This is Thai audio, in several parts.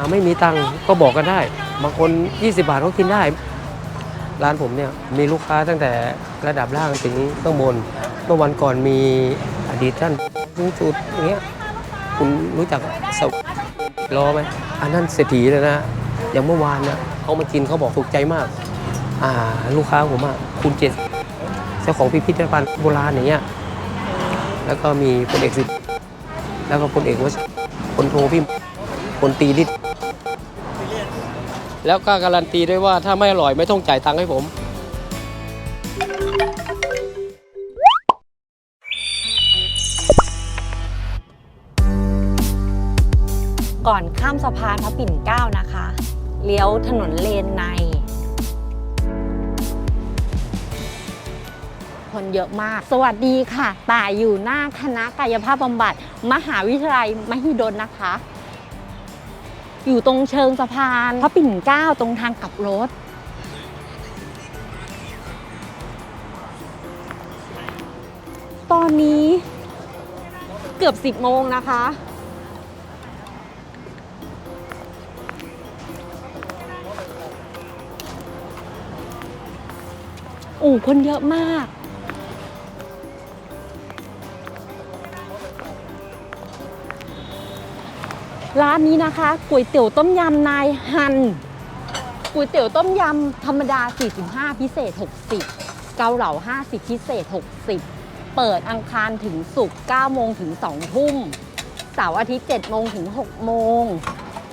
าไม่มีตังค์ก็บอกกันได้ บางคน 20 บาทก็กินได้ ร้านผมเนี่ยมีลูกค้าตั้งแต่ระดับล่างถึงข้างบน เมื่อวันก่อนมีอดีตท่านสูงสุดอย่างเงี้ยคุณรู้จักสวรอไหมอันนั้นเศรษฐีเลยนะ อย่างเมื่อวานนะเขามากินเขาบอกถูกใจมาก อ่าลูกค้าผมอะคุณเจษเจ้าของพิพิธภัณฑ์โบราณอย่างเงี้ยแล้วก็มีพลเอกสิทธิ์แล้วก็พลเอกวชพลโทพี่ พลตรีฤทธิ์แล้วก็การันตีด้วยว่าถ้าไม่อร่อยไม่ต้องจ่ายตังค์ให้ผม ก่อนข้ามสะพานพระปิ่นเกล้านะคะ เลี้ยวถนนเลนใน คนเยอะมาก สวัสดีค่ะ ต่ายอยู่หน้าคณะกายภาพบำบัด มหาวิทยาลัยมหิดลนะคะ อยู่ตรงเชิงสะพานพระปิ่นเกล้าตรงทางกลับรถ ตอนนี้เกือบ 10 โมงนะคะโอ้คนเยอะมาก ร้านนี้นะคะก๋วยเตี๋ยวต้มยำนายฮันก๋วยเตี๋ยวต้มยำธรรมดา 45 พิเศษ 60 เกาเหลา 50 พิเศษ 60 เปิดอังคารถึงศุกร์9โมงถึง2ทุ่ม เสาร์อาทิตย์7โมงถึง6โมง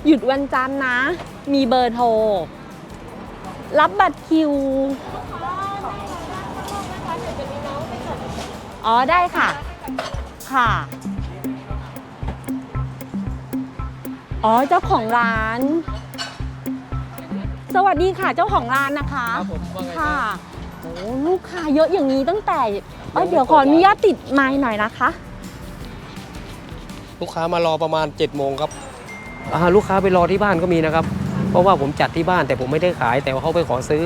หยุดวันจันทร์นะ มีเบอร์โทร รับบัตรคิว อ๋อได้ค่ะ ค่ะ อ๋อ เจ้าของร้าน สวัสดีค่ะ เจ้าของร้านนะคะ ครับผมว่าไงครับค่ะโอ้ลูกค้าเยอะอย่างนี้ตั้งแต่เอ้ยเดี๋ยวขออนุญาตติดไม้หน่อยนะคะ ลูกค้ามารอประมาณ7จ็ดโมงครับอ่าลูกค้าไปรอที่บ้านก็มีนะครับ เพราะว่าผมจัดที่บ้านแต่ผมไม่ได้ขายแต่ว่าเขาไปขอซื้อ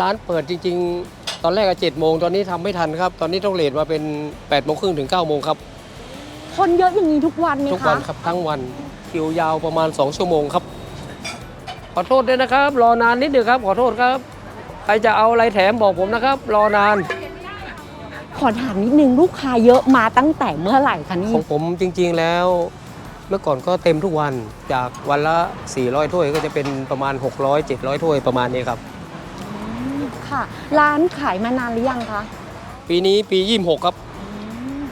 ร้านเปิดจริง ๆ ตอนแรกอะเจ็ดโมงตอนนี้ทำไม่ทันครับ ตอนนี้ต้องเลทมาเป็น8ปดโมงครึ่งถึง9ก้าโมงครับ คนเยอะอย่างนี้ทุกวันไหมทุกคะวันครับทั้งวัน คิวยาวประมาณ 2 ชั่วโมงครับ ขอโทษด้วยนะครับ รอนานนิดเดียวครับ ขอโทษครับ ใครจะเอาอะไรแถมบอกผมนะครับ รอนาน ขอถามนิดนึงลูกค้าเยอะมาตั้งแต่เมื่อไหร่คะนี่ ของผมจริงๆแล้ว เมื่อก่อนก็เต็มทุกวันจากวันละ 400 ถ้วยก็จะเป็นประมาณ 600 700 ถ้วยประมาณนี้ครับ ค่ะ ร้านขายมานานหรือยังคะ ปีนี้ปี 26 ครับ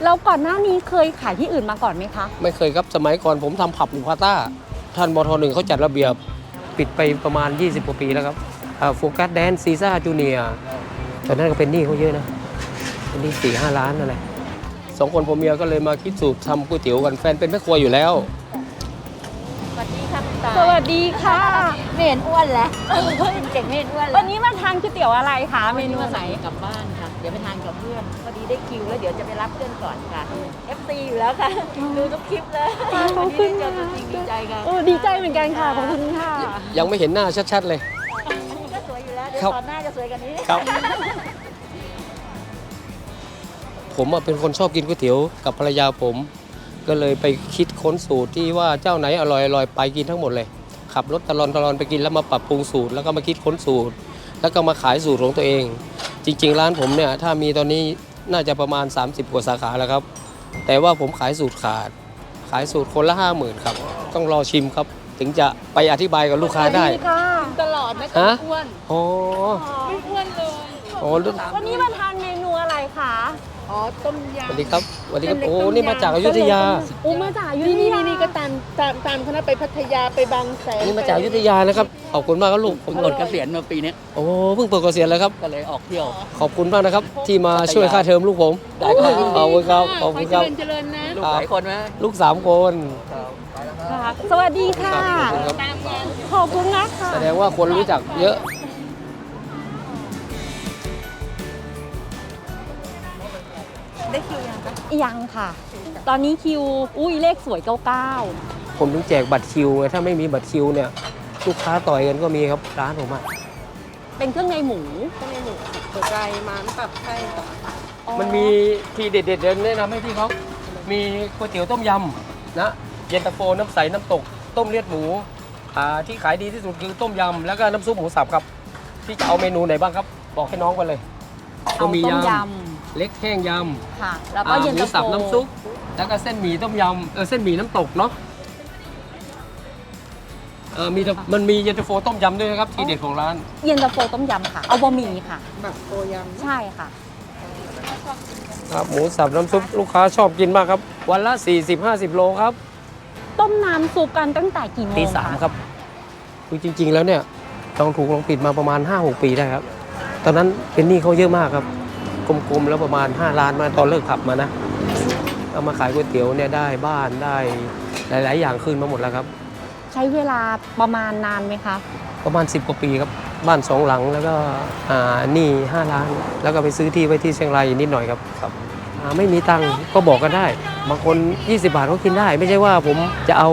แล้วก่อนหน้านี้เคยขายที่อื่นมาก่อนไหมคะ ไม่เคยครับสมัยก่อนผมทำผับอยู่พาต้า ท่านบทหนึ่งเขาจัดระเบียบปิดไปประมาณ 20 กว่าปีแล้วครับโฟกัสแดนซีซ่าจูเนียตอนนั้นก็เป็นหนี้เขาเยอะนะ เป็นหนี้สี่ห้าล้านอะไรสองคนผมเมียก็เลยมาคิดสูตรทำก๋วยเตี๋ยวกันแฟนเป็นแม่ครัวอยู่แล้ว สวัสดีค่ะคุณตาสวัสดีค่ะไม่เห็นอ้วนแล้วกินเก่งไม่เห็นอ้วนแล้วัวนนี้มาทานก๋วยเตี๋ยวอะไรคะ เมเมนูนูไหไหนนกลับบ้านค่ะ เดี๋ยวไปทานกับเพื่อนพอดีได้คิวแล้วเดี๋ยวจะไปรับเพื่อนก่อนค่ะ FC อยู่แล้วค่ะ ดูทุกคลิปเลยขอบวันคุนี้ณได้เจอค่ะตัวจริงดีใจค่ะโอ้ดีใจเหมือนกันค่ะ ขอบคุณค่ะ ยังไม่เห็นหน้าชัดๆเลย อันนี้ก็สวยอยู่แล้ว เดี๋ยวครับ ตอนหน้าจะสวยกว่านี้ ครับ ผมอะเป็นคนชอบกินก๋วยเตี๋ยวกับภรรยาผม ก็เลยไปคิดค้นสูตรที่ว่าเจ้าไหนอร่อยอร่อยไปกินทั้งหมดเลย ขับรถตลอนตลอนไปกินแล้วมาปรับปรุงสูตร แล้วก็มาคิดค้นสูตร แล้วก็มาขายสูตรของตัวเอง จริง ๆ ร้านผมเนี่ยถ้ามีตอนนี้น่าจะประมาณ 30 กว่าสาขาแล้วครับ แต่ว่าผมขายสูตรขาด ขายสูตรคนละห้าหมื่นครับ ต้องรอชิมครับ ถึงจะไปอธิบายกับลูกค้าได้สวัสค่ะตลอดไม่ฮะอ้วนอ๋อ ไม่อ้วนเลย อ๋อ วันนี้มาทานเมนูอะไรคะ อ๋อต้มยำสวัสดีครับสวัสดีครับเส้นเล็กโอ้ต้มยำนี่มาจากอยุธยา โอ้มาจากอยุธนี่นี่ยานี่นี่ก็ตามตามตามคณะไปพัทยาไปบางแสนนี่มาจากอยุธยานะครับ ขอบคุณมากครับลูกผมปลดเกษียณมาปีนี้โอ้เพิ่งเปิดเกษียณแล้วครับ ก็เลยออกเที่ยว ขอบคุณมากนะครับ ที่มาช่วยค่าเทอมลูกผม ได้ครับขอบคุณครับ ขอบขอคุณเจครับริญเจริญนะลูกหลายคนไหมลูกสามคนค่ะสวัสดีค่ะขอบคุณครับขอบคุณนะคะ แสดงว่าคนรู้จักเยอะ ได้คิวยังคะยังค่ะ ตอนนี้คิว อุ้ยเลขสวย99ผมถึงแจกบัตรคิวไงถ้าไม่มีบัตรคิวเนี่ยลูกค้าต่อยกันก็มีครับร้านผมอะเป็นเครื่องในหมูข้างในหมูหัวใจมันปรับไส้ต่อมันมีทีเด็ดๆเดี๋ยวแนะนำให้พี่เขามีก๋วยเตี๋ยวต้มยำนะ เย็นตาโฟน้ำใสน้ำตก ต้มเลือดหมูอ่าที่ขายดีที่สุดคือต้มยำแล้วก็น้ำซุปหมูสับครับ ที่จะเอาเมนูไหนบ้างครับ บอกให้น้องไปเลย เอาต้มย เล็กแห้งยำำค่ะ แล้วก็อ่าเย็นหมูตาโฟสับน้ำซุปแล้วก็เส้นหมี่ต้มยำเออเส้นหมี่น้ำตกเนาะเออมีแต่มันมีเย็นตาโฟต้มยำด้วยนะครับทีเด็ดของร้าน เย็นตาโฟต้มยำค่ะ เอาบะหมี่ค่ะ แบบโตยำ ใช่ค่ะ ครับหมูสับน้ำซุปลูกค้าชอบกินมากครับ วันละ 40-50 โลครับต้มน้ำซุปกันตั้งแต่กี่โมงตีสามครับคือจริง ๆ แล้วเนี่ยลองถูกลองผิดมาประมาณ 5-6 ปีได้ครับ ตอนนั้นเป็นหนี้เขาเยอะมากครับก ลมๆแล้วประมาณ 5 ล้านมาตอนเลิกขับมานะเอามาขายก๋วยเตี๋ยวเนี่ยได้บ้านได้หลาย ๆ อย่างคืนมาหมดแล้วครับ ใช้เวลาประมาณนานไหมคะ ประมาณ 10 กว่าปีครับ บ้านสองหลังแล้วก็อ่าหนี้5ล้าน แล้วก็ไปซื้อที่ไว้ที่เชียงรายนิดหน่อยครับครับอ่าไม่มีตังค์ก็บอกกันได้ บางคน 20 บาทก็กินได้ ไม่ใช่ว่าผมจะเอา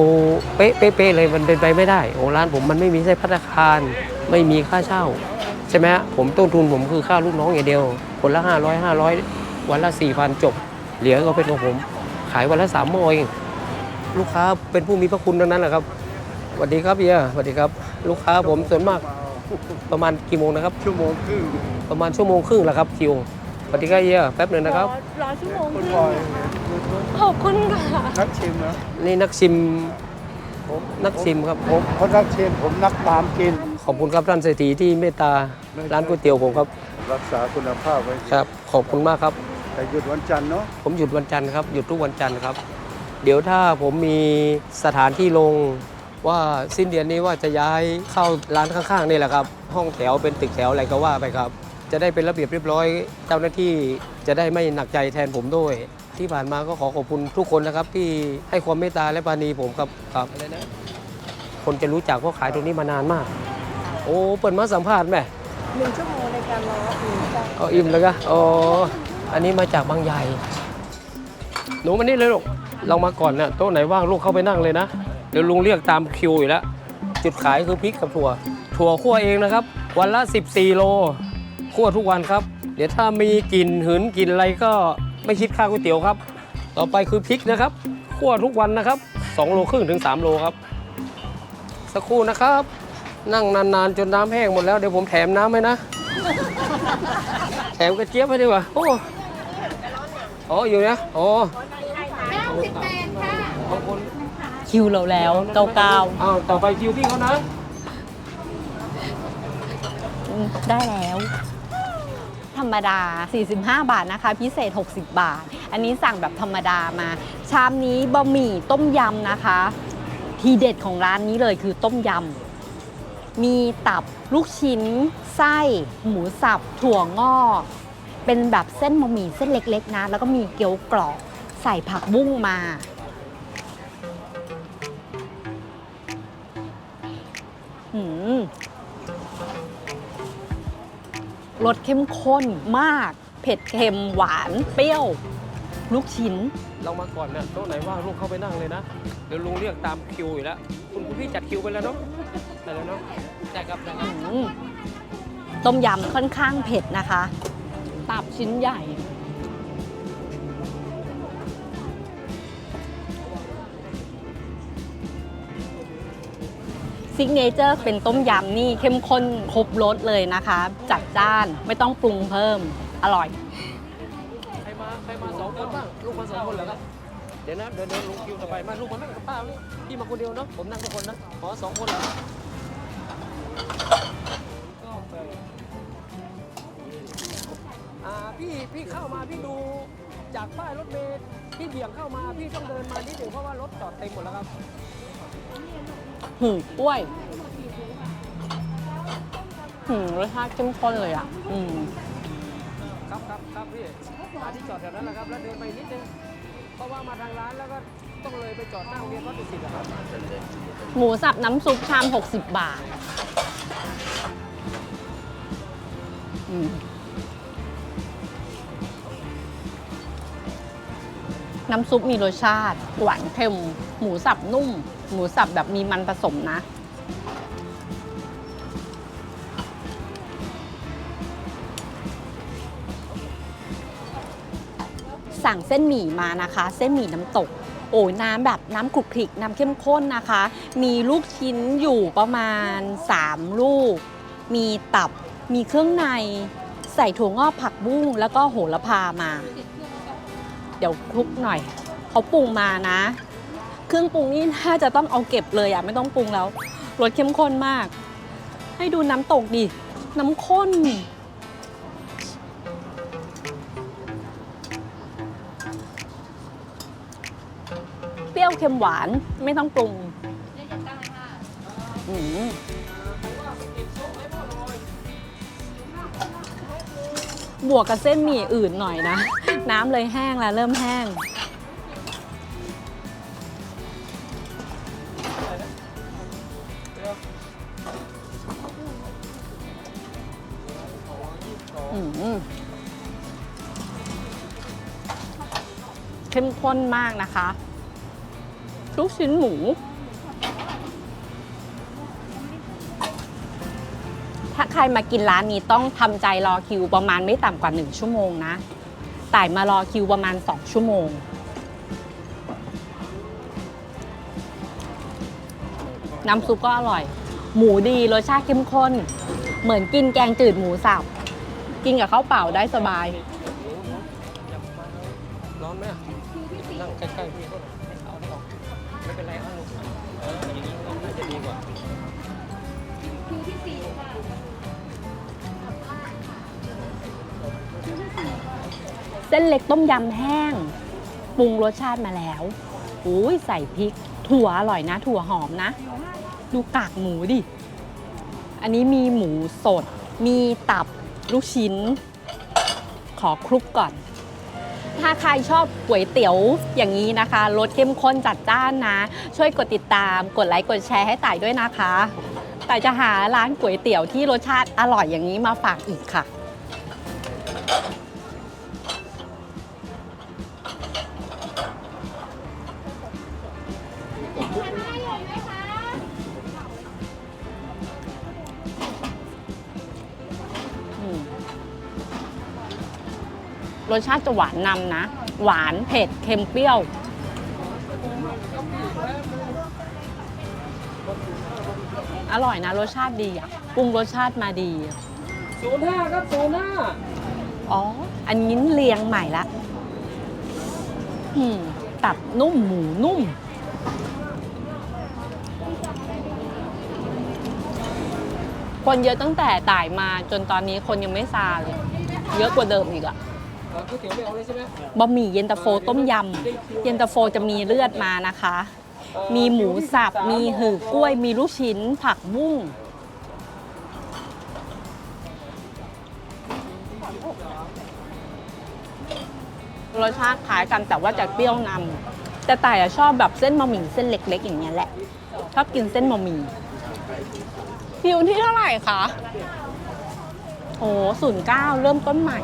เป๊ะเป๊ะเป๊ะเลยมันเป็นไปไม่ได้โอ้ร้านผมมันไม่มีใช้พัตตาคาร ไม่มีค่าเช่า ใช่ไหมฮะผมต้นทุนผมคือค่าลูกน้องอย่างเดียว คนละ 500 500 วันละ 4,000 จบ เหลือก็เป็นของผม ขายวันละ3โมงเองลูกค้าเป็นผู้มีพระคุณทั้งนั้นแหละครับสวัสดีครับเฮียสวัสดีครับ ลูกค้าผมส่วนมากประมาณกี่โมงนะครับ ชั่วโมงครึ่งประมาณชั่วโมงครึ่งแหละครับคิวสวัสดีครับเฮียแป๊บหนึ่งนะครับรอชั่วโมงคุณครึ่งบอยขอบคุณค่ะนักชิมนะนี่นักชิมผมนักชิมครับผมเพราะนักชิมผมนักตามกิน ขอบคุณครับท่านเศรษฐีที่เมตตาร้านก๋วยเตี๋ยวผมครับรักษาคุณภาพไว้ครับ ขอบคุณมากครับแต่หยุดวันจันทร์เนาะผมหยุดวันจันทร์ครับหยุดทุกวันจันทร์ครับ เดี๋ยวถ้าผมมีสถานที่ลงว่าสิ้นเดือนนี้ว่าจะย้ายเข้าร้านข้างๆนี่แหละครับ ห้องแถวเป็นตึกแถวอะไรก็ว่าไปครับ จะได้เป็นระเบียบเรียบร้อย เจ้าหน้าที่จะได้ไม่หนักใจแทนผมด้วย ที่ผ่านมาก็ขอขอบคุณทุกคนนะครับ ที่ให้ความเมตตาและปราณีผมครับครับอะไรนะคนจะรู้จักเพราะขายตรงนี้มานานมาก โอ้เปิดมาสัมภาษณ์แม่หนึ่งชั่วโมงในการรออีกจ้ะเอาอิ่มเลยกะอ๋ออันนี้มาจากบางใหญ่ หนูมานี่เลยลูกเรามาก่อนเนี่ยโต๊ะไหนว่างลูกเข้าไปนั่งเลยนะ เดี๋ยวลุงเรียกตามคิวอยู่แล้ว จุดขายคือพริกกับถั่ว ถั่วคั่วเองนะครับ วันละ 14 โลคั่วทุกวันครับ เดี๋ยวถ้ามีกลิ่นหืนกลิ่นอะไรก็ไม่คิดค่าก๋วยเตี๋ยวครับ ต่อไปคือพริกนะครับคั่วทุกวันนะครับ2โลครึ่งถึง 3 โลครับ สักครู่นะครับ นั่งนานๆ จนน้ำแห้งหมดแล้ว เดี๋ยวผมแถมน้ำให้นะ แถมกระเจี๊ยบให้ดีกว่าโอ้อ๋ออยู่นะอ๋อขอบคุณคิวเราแล้วเก้าเก้าอ้าวต่อไปคิวพี่เขานะอืมได้แล้ว ธรรมดา 45 บาทนะคะ พิเศษ 60 บาท อันนี้สั่งแบบธรรมดามา ชามนี้บะหมี่ต้มยำนะคะ ทีเด็ดของร้านนี้เลยคือต้มยำ มีตับลูกชิ้น ไส้ หมูสับ ถั่วงอกเป็นแบบเส้นบะหมี่เส้นเล็กๆนะ แล้วก็มีเกี๊ยวกรอบใส่ผักบุ้งมาหืมรสเข้มข้นมาก เผ็ดเค็มหวาน เปรี้ยว ลูกชิ้น เรามาก่อนเนี่ยโต๊ะไหนว่างลูกเข้าไปนั่งเลยนะ เดี๋ยวลุงเรียกตามคิวอยู่แล้ว คุณคุณพี่จัดคิวไปแล้วเนาะ ได้แล้วเนาะได้ครับได้ครับอืมต้มยำค่อนข้างเผ็ดนะคะ ตับชิ้นใหญ่ ซิกเนเจอร์เป็นต้มยำนี่เข้มข้นครบรสเลยนะคะ จัดจ้านไม่ต้องปรุงเพิ่ม อร่อย ใครมาใครมาสองคนบ้างลูกมาสองคนเหรอครับเดี๋ยวนะเดี๋ยวเดี๋ยวลุงคิวต่อไปมาลูกมานั่งกับป้าเลยพี่มาคนเดียวเนาะผมนั่งทุกคนนะขอสองคนเหรอ พี่พี่เข้ามาพี่ดูจากป้ายรถเมล์พี่เบี่ยงเข้ามาพี่ต้องเดินมานิดหนึ่งเพราะว่ารถจอดเต็มหมดแล้วครับหืมกล้วยหืมรสชาติเข้มข้นเลยอะ อืมครับครับครับพี่หาที่จอดแถวนั้นแหละครับ แล้วเดินไปนิดนึงเพราะว่ามาทางร้านแล้วก็ต้องเลยไปจอดหน้าโรงเรียนวัดดุสิตอะครับหมูสับน้ำซุปชาม 60 บาท อืม น้ำซุปมีรสชาติ หวานเค็ม หมูสับนุ่ม หมูสับแบบมีมันผสมนะ สั่งเส้นหมี่มานะคะ เส้นหมี่น้ำตก โอ้น้ำแบบน้ำคลุกคลิก น้ำเข้มข้นนะคะ มีลูกชิ้นอยู่ประมาณ 3 ลูก มีตับ มีเครื่องใน ใส่ถั่วงอกผักบุ้ง แล้วก็โหระพามา เดี๋ยวคลุกหน่อยเขาปรุงมานะ เครื่องปรุงนี่น่าจะต้องเอาเก็บเลยอะไม่ต้องปรุงแล้วรสเข้มข้นมาก ให้ดูน้ำตกดิ น้ำข้น เปรี้ยวเค็มหวานไม่ต้องปรุงอืมบวกกับเส้นหมี่อื่นหน่อยนะ น้ำเลยแห้งแล้วเริ่มแห้ง เข้มข้นมากนะคะ ลูกชิ้นหมูถ้าใครมากินร้านนี้ต้องทำใจรอคิวประมาณไม่ต่ำกว่า 1 ชั่วโมงนะ ต่ายมารอคิวประมาณ 2 ชั่วโมง น้ำซุปก็อร่อย หมูดีรสชาติเข้มข้น เหมือนกินแกงจืดหมูสับ กินกับข้าวเปล่าได้สบาย ร้อนไหมอะนั่งใกล้ๆ เส้นเล็กต้มยำแห้งปรุงรสชาติมาแล้วอุ้ยใส่พริก ถั่วอร่อยนะ ถั่วหอมนะ ดูกากหมูดิ อันนี้มีหมูสด มีตับลูกชิ้น ขอคลุกก่อน ถ้าใครชอบก๋วยเตี๋ยวอย่างนี้นะคะรสเข้มข้นจัดจ้านนะ ช่วยกดติดตาม กดไลค์กดแชร์ให้ต่ายด้วยนะคะต่ายจะหาร้านก๋วยเตี๋ยวที่รสชาติอร่อยอย่างนี้มาฝากอีกค่ะ รสชาติจะหวานนำนะ หวานเผ็ดเค็มเปรี้ยว อร่อยนะ รสชาติดีอะปรุงรสชาติมาดี ศูนย์ห้าครับศูนย์ห้าอ๋อ อันนี้เรียงใหม่ละอืมตับนุ่มหมูนุ่ม คนเยอะตั้งแต่ต่ายมาจนตอนนี้คนยังไม่ซาเลย เยอะกว่าเดิมอีกอะก๋วยเตี๋ยวไม่เอาเลยใช่ไหมบะหมี่เย็นตาโฟต้มยำ เย็นตาโฟจะมีเลือดมานะคะ มีหมูสับ มีหือกล้วย มีลูกชิ้น ผักบุ้งรสชาติคล้ายกันแต่ว่าจะเปรี้ยวนำแต่แต่ายอะชอบแบบเส้นบะหมี่เส้นเล็ก ๆ อย่างเงี้ยแหละชอบกินเส้นบะหมี่ คิวที่เท่าไหร่คะโอ้ศูนย์เก้าเริ่มต้นใหม่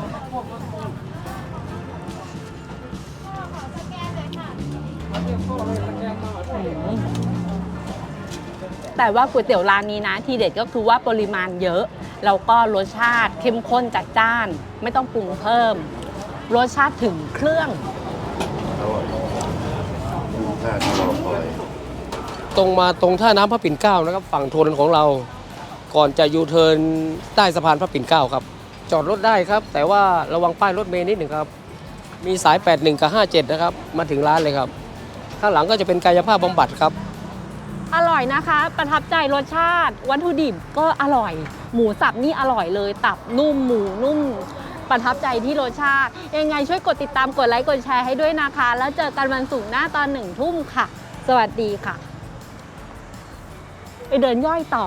แต่ว่าก๋วยเตี๋ยวร้านนี้นะ ทีเด็ดก็คือว่าปริมาณเยอะ แล้วก็รสชาติเข้มข้นจัดจ้าน ไม่ต้องปรุงเพิ่ม รสชาติถึงเครื่องน่าจะรอคอย ตรงมาตรงท่าน้ำพระปิ่นเกล้านะครับ ฝั่งทนของเรา ก่อนจะยูเทิร์นใต้สะพานพระปิ่นเกล้าครับ จอดรถได้ครับ แต่ว่าระวังป้ายรถเมล์นิดหนึ่งครับ มีสาย 81 กับ 57 นะครับ มาถึงร้านเลยครับ ข้างหลังก็จะเป็นกายภาพบำบัดครับ อร่อยนะคะ ประทับใจรสชาติ วัตถุดิบก็อร่อย หมูสับนี่อร่อยเลย ตับนุ่มหมูนุ่ม ประทับใจที่รสชาติ ยังไงช่วยกดติดตามกดไลค์กดแชร์ให้ด้วยนะคะ แล้วเจอกันวันศุกร์หน้าตอนหนึ่งทุ่มค่ะ สวัสดีค่ะ ไปเดินย่อยต่อ